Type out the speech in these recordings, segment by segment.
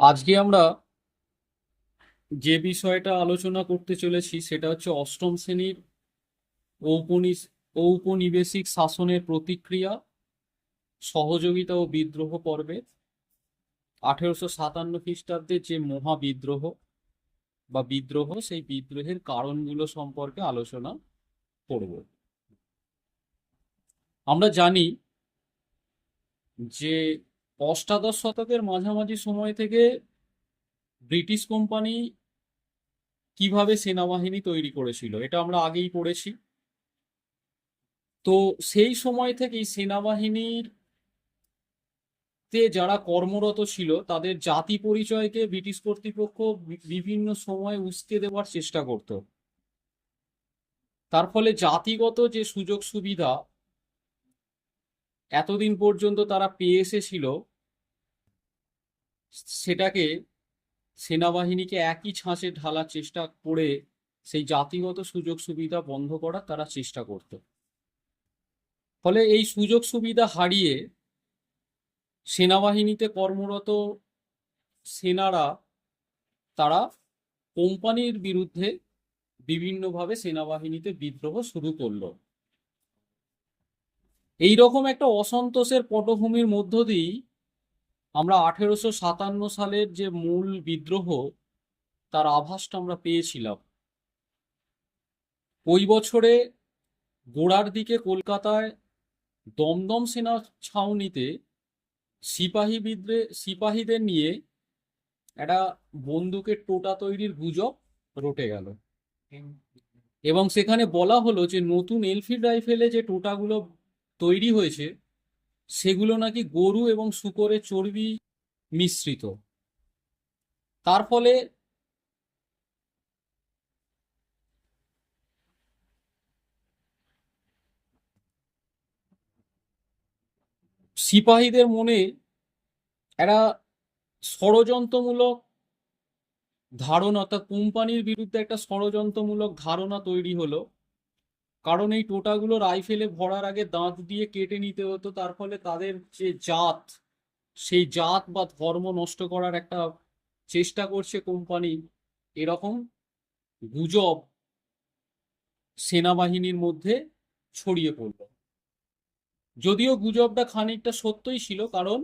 আজকে আমরা যে বিষয়টা আলোচনা করতে চলেছি সেটা হচ্ছে অষ্টম শ্রেণির ঔপনিবেশিক শাসনের প্রতিক্রিয়া, সহযোগিতা ও বিদ্রোহ পর্বে। আঠেরোশো সাতান্ন খ্রিস্টাব্দে যে মহাবিদ্রোহ বা বিদ্রোহ, সেই বিদ্রোহের কারণগুলো সম্পর্কে আলোচনা করব। আমরা জানি যে অষ্টাদশ শতকের মাঝামাঝি সময় থেকে ব্রিটিশ কোম্পানি কীভাবে সেনাবাহিনী তৈরি করেছিল, এটা আমরা আগেই পড়েছি। তো সেই সময় থেকেই সেনাবাহিনীর তে যারা কর্মরত ছিল, তাদের জাতি পরিচয়কে ব্রিটিশ কর্তৃপক্ষ বিভিন্ন সময় উস্কে দেওয়ার চেষ্টা করত। তার ফলে জাতিগত যে সুযোগ সুবিধা এতদিন পর্যন্ত তারা পেয়ে এসেছিল সেটাকে সেনাবাহিনীকে একই ছাঁচে ঢালার চেষ্টা করে সেই জাতিগত সুযোগ সুবিধা বন্ধ করার তারা চেষ্টা করত। ফলে এই সুযোগ সুবিধা হারিয়ে সেনাবাহিনীতে কর্মরত সেনারা তারা কোম্পানির বিরুদ্ধে বিভিন্নভাবে সেনাবাহিনীতে বিদ্রোহ শুরু করল। এই রকম একটা অসন্তোষের পটভূমির মধ্য দিয়েই আমরা আঠেরোশো সাতান্ন সালের যে মূল বিদ্রোহ, তার আভাসটা আমরা পেয়েছিলাম। ওই বছরে গোড়ার দিকে কলকাতায় দমদম সেনা ছাউনিতে সিপাহী বিদ্রোহ সিপাহীদের নিয়ে একটা বন্দুকের টোটা তৈরির গুজব রটে গেল। এবং সেখানে বলা হলো যে, নতুন এলফিল্ড রাইফেলে যে টোটাগুলো তৈরি হয়েছে সেগুলো নাকি গরু এবং শূকরের চর্বি মিশ্রিত। তার ফলে সিপাহীদের মনে একটা ষড়যন্ত্রমূলক ধারণা, অর্থাৎ কোম্পানির বিরুদ্ধে একটা ষড়যন্ত্রমূলক ধারণা তৈরি হলো। কারণ এই টোটাগুলো রাইফেলে ভরার আগে দাঁত দিয়ে কেটে নিতে হতো, তার ফলে তাদের যে জাত, সেই জাত বা ধর্ম নষ্ট করার একটা চেষ্টা করছে কোম্পানি। এরকম গুজব সেনাবাহিনীর মধ্যে ছড়িয়ে পড়ল। যদিও গুজবটা খানিকটা সত্যই ছিল, কারণ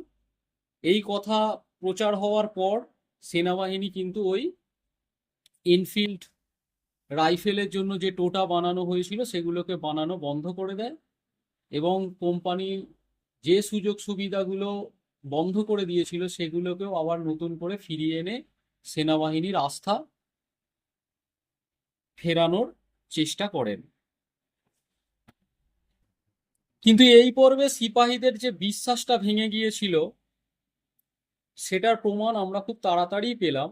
এই কথা প্রচার হওয়ার পর সেনাবাহিনী কিন্তু ওই এনফিল্ড রাইফেলের জন্য যে টোটা বানানো হয়েছিল, সেগুলোকে বানানো বন্ধ করে দেয় এবং কোম্পানি যে সুযোগ সুবিধাগুলো বন্ধ করে দিয়েছিল, সেগুলোকেও আবার নতুন করে ফিরিয়ে এনে সেনাবাহিনীর আস্থা ফেরানোর চেষ্টা করেন। কিন্তু এই পর্বে সিপাহীদের যে বিশ্বাসটা ভেঙে গিয়েছিল, সেটার প্রমাণ আমরা খুব তাড়াতাড়ি পেলাম।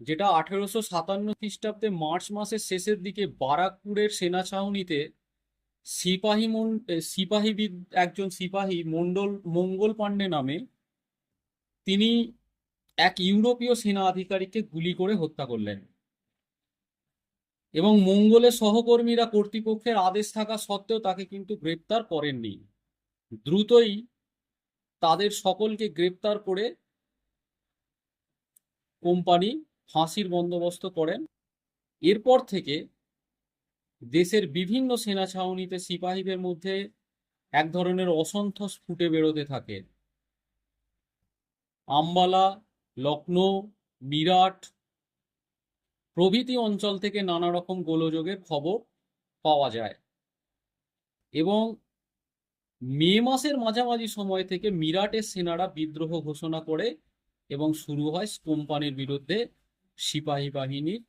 যেটা আঠেরোশো সাতান্ন খ্রিস্টাব্দে মার্চ মাসের শেষের দিকে বারাকপুরের সেনা ছাউনিতে সিপাহী মন সিপাহীবিদ একজন সিপাহী মন্ডল মঙ্গল পাণ্ডে নামে তিনি এক ইউরোপীয় সেনা আধিকারিককে গুলি করে হত্যা করলেন। এবং মঙ্গলের সহকর্মীরা কর্তৃপক্ষের আদেশ থাকা সত্ত্বেও তাকে কিন্তু গ্রেপ্তার করেননি। দ্রুতই তাদের সকলকে গ্রেপ্তার করে কোম্পানি ফাঁসির বন্দোবস্ত করেন। এরপর থেকে দেশের বিভিন্ন সেনা ছাউনিতে সিপাহীদের মধ্যে এক ধরনের অসন্তোষ ফুটে বেরোতে থাকে। আম্বালা লখনৌ মিরাট প্রভৃতি অঞ্চল থেকে নানা রকম গোলযোগের খবর পাওয়া যায়। এবং মে মাসের মাঝামাঝি সময় থেকে মিরাটের সেনারা বিদ্রোহ ঘোষণা করে এবং শুরু হয় কোম্পানির বিরুদ্ধে সিপাহী বাহিনীর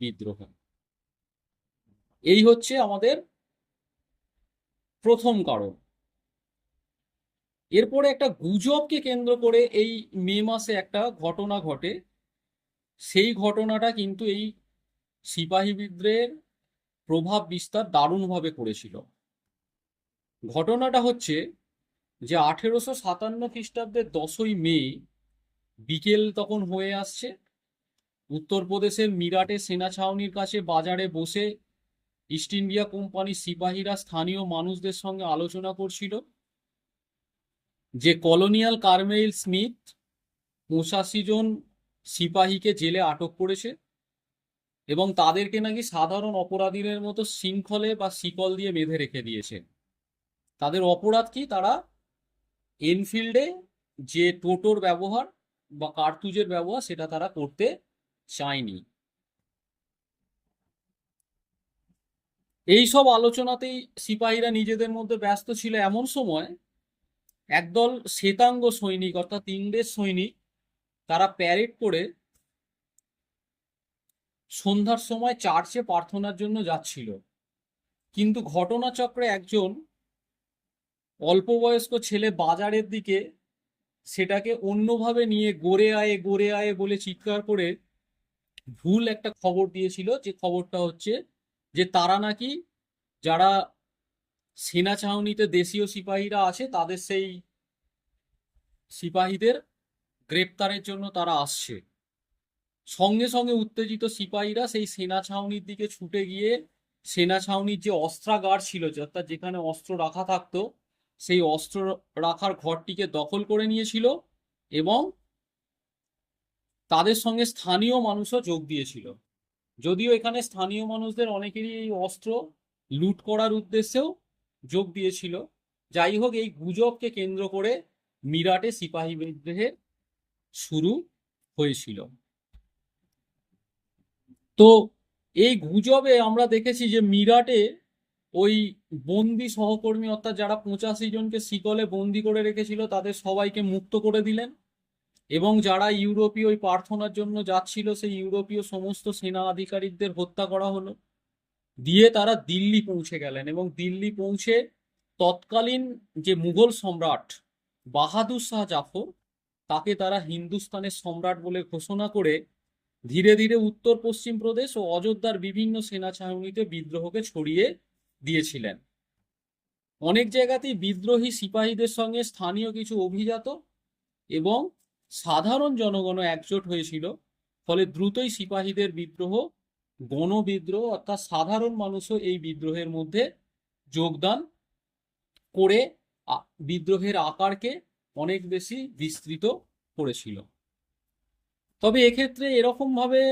বিদ্রোহ। এই হচ্ছে আমাদের প্রথম কারণ। এরপরে একটা গুজবকে কেন্দ্র করে এই মে মাসে একটা ঘটনা ঘটে। সেই ঘটনাটা কিন্তু এই সিপাহী বিদ্রোহের প্রভাব বিস্তার দারুণভাবে করেছিল। ঘটনাটা হচ্ছে যে আঠেরোশো সাতান্ন খ্রিস্টাব্দের দশই মে বিকেল তখন হয়ে আসছে। উত্তরপ্রদেশের মিরাটে সেনা ছাউনির কাছে বাজারে বসে ইস্ট ইন্ডিয়া কোম্পানির সিপাহীরা স্থানীয় মানুষদের সঙ্গে আলোচনা করছিল যে কলোনিয়াল কারমেইল স্মিথ পঁচাশি জন সিপাহীকে জেলে আটক করেছে এবং তাদেরকে নাকি সাধারণ অপরাধীদের মতো শৃঙ্খলে বা শিকল দিয়ে বেঁধে রেখে দিয়েছে। তাদের অপরাধ কি? তারা এনফিল্ডে যে টোটোর ব্যবহার বা কার্তুজের ব্যবহার, সেটা তারা করতে চায়নি এই সব আলোচনাতেই সিপাহীরা নিজেদের মধ্যে ব্যস্ত ছিল এমন সময় একদল শ্বেতাঙ্গ সৈনিক, অর্থাৎ ইংরেজ সৈনিক, তারা প্যারেড করে সন্ধ্যার সময় চার্চে প্রার্থনার জন্য যাচ্ছিল। কিন্তু ঘটনাচক্রে একজন অল্প বয়স্ক ছেলে বাজারের দিকে সেটাকে অন্যভাবে নিয়ে গড়ে আয়ে গড়ে আয়ে বলে চিৎকার করে ভুল একটা খবর দিয়েছিল, যে খবরটা হচ্ছে যে তারা নাকি যারা সেনা ছাউনিতে দেশীয় সিপাহীরা আছে তাদের সেই সিপাহীদের গ্রেপ্তারের জন্য তারা আসছে। সঙ্গে সঙ্গে উত্তেজিত সিপাহীরা সেই সেনা ছাউনির দিকে ছুটে গিয়ে সেনা ছাউনির যে অস্ত্রাগার ছিল অর্থাৎ যেখানে অস্ত্র রাখা থাকতো, সেই অস্ত্র রাখার ঘরটিকে দখল করে নিয়েছিল এবং তাদের সঙ্গে স্থানীয় মানুষও যোগ দিয়েছিল। যদিও এখানে স্থানীয় মানুষদের অনেকেরই এই অস্ত্র লুট করার উদ্দেশ্যেও যোগ দিয়েছিল। যাই হোক, এই গুজবকে কেন্দ্র করে মিরাটে সিপাহী বিদ্রোহের শুরু হয়েছিল। তো এই গুজবে আমরা দেখেছি যে মিরাটে ওই বন্দি সহকর্মী, অর্থাৎ যারা পঁচাশি জনকে শিকলে বন্দি করে রেখেছিল, তাদের সবাইকে মুক্ত করে দিলেন। এবং যারা ইউরোপীয় ওই প্রার্থনার জন্য যাচ্ছিল, সেই ইউরোপীয় সমস্ত সেনা আধিকারিকদের হত্যা করা হলো। দিয়ে তারা দিল্লি পৌঁছে গেলেন এবং দিল্লি পৌঁছে তৎকালীন যে মুঘল সম্রাট বাহাদুর শাহ জাফর, তাকে তারা হিন্দুস্তানের সম্রাট বলে ঘোষণা করে ধীরে ধীরে উত্তর পশ্চিম প্রদেশ ও অযোধ্যার বিভিন্ন সেনা ছাউনিতে বিদ্রোহকে ছড়িয়ে দিয়েছিলেন। অনেক জায়গাতেই বিদ্রোহী সিপাহীদের সঙ্গে স্থানীয় কিছু অভিজাত এবং সাধারণ জনগণও একজোট হয়েছিল, ফলে দ্রুতই সিপাহীদের বিদ্রোহ, গণবিদ্রোহ, অর্থাৎ সাধারণ মানুষও এই বিদ্রোহের মধ্যে যোগদান করে বিদ্রোহের আকারকে অনেক বেশি বিস্তৃত করেছিল। তবে এক্ষেত্রে এরকম ভাবে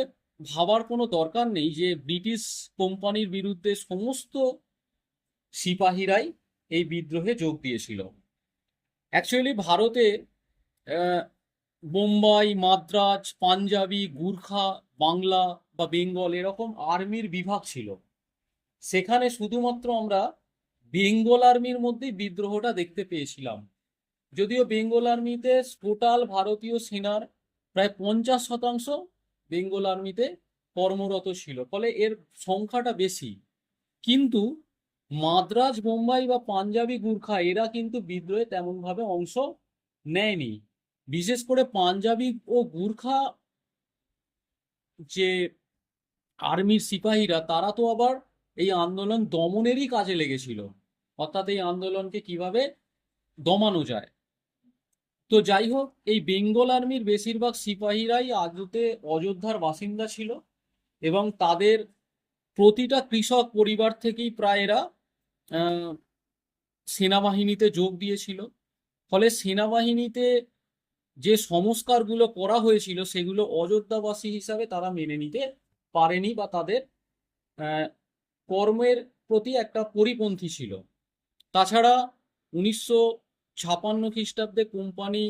ভাবার কোনো দরকার নেই যে, ব্রিটিশ কোম্পানির বিরুদ্ধে সমস্ত সিপাহীরাই এই বিদ্রোহে যোগ দিয়েছিল। অ্যাকচুয়ালি ভারতে বোম্বাই মাদ্রাজ, পাঞ্জাবি, গুর্খা, বাংলা বা বেঙ্গল এরকম আর্মির বিভাগ ছিল। সেখানে শুধুমাত্র আমরা বেঙ্গল আর্মির মধ্যেই বিদ্রোহটা দেখতে পেয়েছিলাম। যদিও বেঙ্গল আর্মিতে টোটাল ভারতীয় সেনার প্রায় পঞ্চাশ শতাংশ বেঙ্গল আর্মিতে কর্মরত ছিল, ফলে এর সংখ্যাটা বেশি। কিন্তু মাদ্রাজ বোম্বাই বা পাঞ্জাবি, গুর্খা এরা কিন্তু বিদ্রোহে তেমনভাবে অংশ নেয়নি। বিশেষ করে পাঞ্জাবি ও গুর্খা যে আর্মির সিপাহীরা, তারা তো আবার এই আন্দোলন দমনেরই কাজে লেগেছিল। অর্থাৎ এই আন্দোলনকে কীভাবে দমানো যায়? তো যাই হোক, এই বেঙ্গল আর্মির বেশিরভাগ সিপাহীরাই আদতে অযোধ্যার বাসিন্দা ছিল এবং তাদের প্রতিটা কৃষক পরিবার থেকেই প্রায় এরা সেনাবাহিনীতে যোগ দিয়েছিল। ফলে সেনাবাহিনীতে যে সংস্কারগুলো করা হয়েছিল সেগুলো অযোধ্যাবাসী হিসাবে তারা মেনে নিতে পারেনি বা তাদের কর্মের প্রতি একটা পরিপন্থী ছিল। তাছাড়া উনিশশো ছাপান্ন খ্রিস্টাব্দে কোম্পানি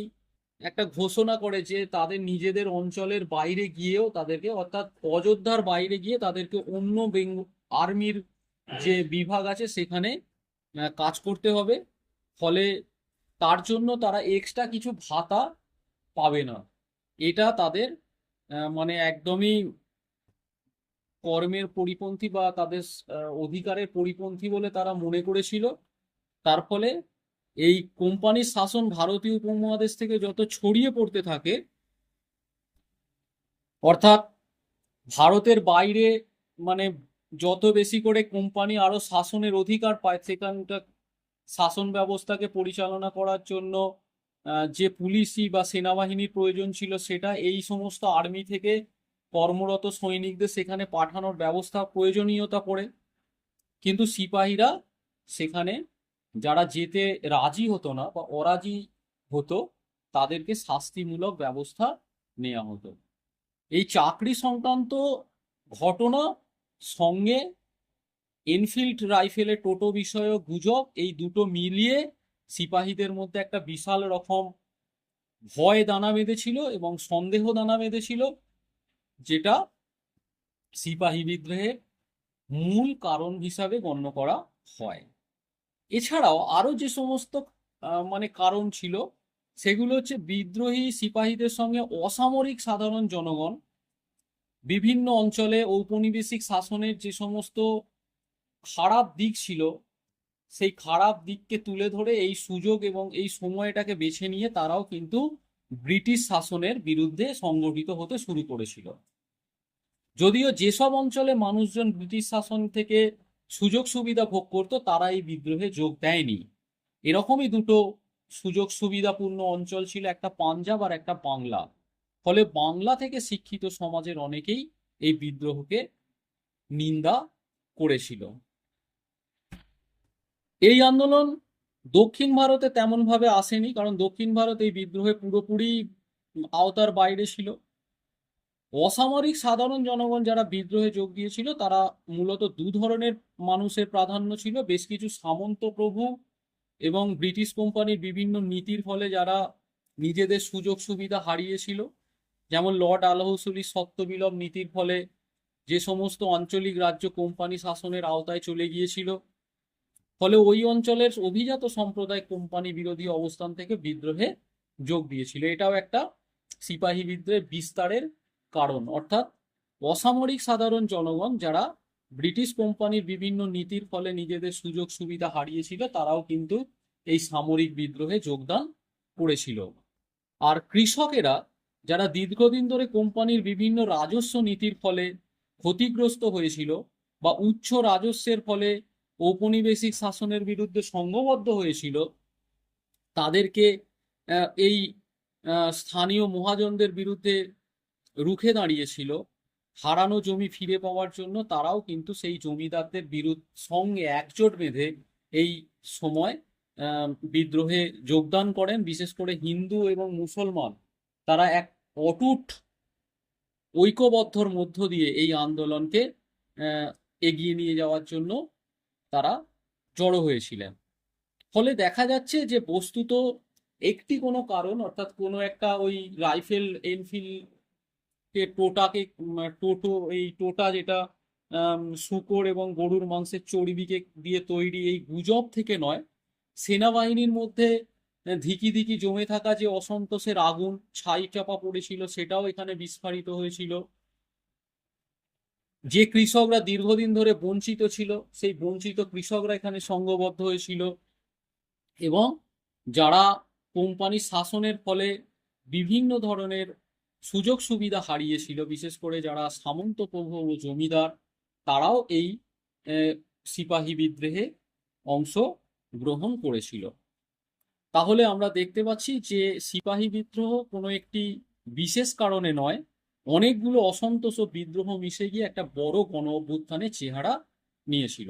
একটা ঘোষণা করে যে তাদের নিজেদের অঞ্চলের বাইরে গিয়েও তাদেরকে অর্থাৎ অযোধ্যার বাইরে গিয়ে তাদেরকে অন্য বেঙ্গ, আর্মির যে বিভাগ আছে সেখানে কাজ করতে হবে। ফলে তার জন্য তারা এক্সট্রা কিছু ভাতা পাবে না। এটা তাদের মানে একদমই কর্মের পরিপন্থী বা তাদের অধিকারের পরিপন্থী বলে তারা মনে করেছিল। তার ফলে এই কোম্পানির শাসন ভারতীয় উপমহাদেশ থেকে যত ছড়িয়ে পড়তে থাকে, অর্থাৎ ভারতের বাইরে মানে যত বেশি করে কোম্পানি আরও শাসনের অধিকার পায় সেখানটা শাসন ব্যবস্থাকে পরিচালনা করার জন্য যে পুলিশি বা সেনাবাহিনীর প্রয়োজন ছিল সেটা এই সমস্ত আর্মি থেকে কর্মরত সৈনিকদের সেখানে পাঠানোর ব্যবস্থা প্রয়োজনীয়তা পড়ে। কিন্তু সিপাহীরা সেখানে যারা যেতে রাজি হতো না বা অরাজি হতো, তাদেরকে শাস্তিমূলক ব্যবস্থা নেওয়া হতো। এই চাকরি সংক্রান্ত ঘটনা সঙ্গে এনফিল্ড রাইফেলের টোটো বিষয়ক গুজব এই দুটো মিলিয়ে সিপাহীদের মধ্যে একটা বিশাল রকম ভয় দানা বেঁধেছিল এবং সন্দেহ দানা বেঁধেছিল, যেটা সিপাহী বিদ্রোহের মূল কারণ হিসাবে গণ্য করা হয়। এছাড়াও আরও যে সমস্ত মানে কারণ ছিল, সেগুলো হচ্ছে বিদ্রোহী সিপাহীদের সঙ্গে অসামরিক সাধারণ জনগণ, বিভিন্ন অঞ্চলে ঔপনিবেশিক শাসনের যে সমস্ত খারাপ দিক ছিল সেই খারাপ দিককে তুলে ধরে এই সুযোগ এবং এই সময়টাকে বেছে নিয়ে তারাও কিন্তু ব্রিটিশ শাসনের বিরুদ্ধে সংগঠিত হতে শুরু করেছিল। যদিও যেসব অঞ্চলে মানুষজন ব্রিটিশ শাসন থেকে সুযোগ সুবিধা ভোগ করত, তারা এই বিদ্রোহে যোগ দেয়নি। এরকমই দুটো সুযোগ সুবিধাপূর্ণ অঞ্চল ছিল, একটা পাঞ্জাব আর একটা বাংলা। ফলে বাংলা থেকে শিক্ষিত সমাজের অনেকেই এই বিদ্রোহকে নিন্দা করেছিল। এই আন্দোলন দক্ষিণ ভারতে তেমন ভাবে আসেনি, কারণ দক্ষিণ ভারত এই বিদ্রোহে পুরোপুরি আওতার বাইরে ছিল। অসামরিক সাধারণ জনগণ যারা বিদ্রোহে যোগ দিয়েছিল, তারা মূলত দু ধরনের মানুষের প্রাধান্য ছিল। বেশ কিছু সামন্ত প্রভু এবং ব্রিটিশ কোম্পানির বিভিন্ন নীতির ফলে যারা নিজেদের সুযোগ সুবিধা হারিয়েছিল, যেমন লর্ড আলহসুলির সত্যবিলব নীতির ফলে যে সমস্ত আঞ্চলিক রাজ্য কোম্পানি শাসনের আওতায় চলে গিয়েছিল ফলে ওই অঞ্চলের অভিজাত সম্প্রদায় কোম্পানি বিরোধী অবস্থান থেকে বিদ্রোহে যোগ দিয়েছিল। এটাও একটা সিপাহী বিদ্রোহের বিস্তারের কারণ। অর্থাৎ অসামরিক সাধারণ জনগণ যারা ব্রিটিশ কোম্পানির বিভিন্ন নীতির ফলে নিজেদের সুযোগ সুবিধা হারিয়েছিল, তারাও কিন্তু এই সামরিক বিদ্রোহে যোগদান করেছিল। আর কৃষকেরা যারা দীর্ঘদিন ধরে কোম্পানির বিভিন্ন রাজস্ব নীতির ফলে ক্ষতিগ্রস্ত হয়েছিল বা উচ্চ রাজস্বের ফলে ঔপনিবেশিক শাসনের বিরুদ্ধে সংঘবদ্ধ হয়েছিল, তাদেরকে এই স্থানীয় মহাজনদের বিরুদ্ধে রুখে দাঁড়িয়েছিল। হারানো জমি ফিরে পাওয়ার জন্য তারাও কিন্তু সেই জমিদারদের বিরুদ্ধ সঙ্গে একজোট বেঁধে এই সময় বিদ্রোহে যোগদান করেন। বিশেষ করে হিন্দু এবং মুসলমান, তারা এক অটুট ঐক্যবদ্ধর মধ্য দিয়ে এই আন্দোলনকে এগিয়ে নিয়ে যাওয়ার জন্য তারা জড়ো হয়েছিলেন। ফলে দেখা যাচ্ছে যে বস্তুত একটি কোনো কারণ, অর্থাৎ কোনো একটা ওই রাইফেল এনফিল্ড টোটাকে টোটো, এই টোটা যেটা শূকর এবং গরুর মাংসের চর্বিকে দিয়ে তৈরি এই গুজব থেকে নয়, সেনাবাহিনীর মধ্যে ধিকি ধিকি জমে থাকা যে অসন্তোষের আগুন, ছাই চাপা পড়েছিল, সেটাও এখানে বিস্ফারিত হয়েছিল। যে কৃষকরা দীর্ঘদিন ধরে বঞ্চিত ছিল, সেই বঞ্চিত কৃষকরা এখানে সংঘবদ্ধ হয়েছিল। এবং যারা কোম্পানি শাসনের ফলে বিভিন্ন ধরনের সুযোগ সুবিধা হারিয়েছিল, বিশেষ করে যারা সামন্ত প্রভু ও জমিদার, তারাও এই সিপাহী বিদ্রোহে অংশ গ্রহণ করেছিল। তাহলে আমরা দেখতে পাচ্ছি যে সিপাহী বিদ্রোহ কোনো একটি বিশেষ কারণে নয় অনেকগুলো অসন্তোষ ও বিদ্রোহ মিশে গিয়ে একটা বড় গণ অভ্যুত্থানের চেহারা নিয়েছিল।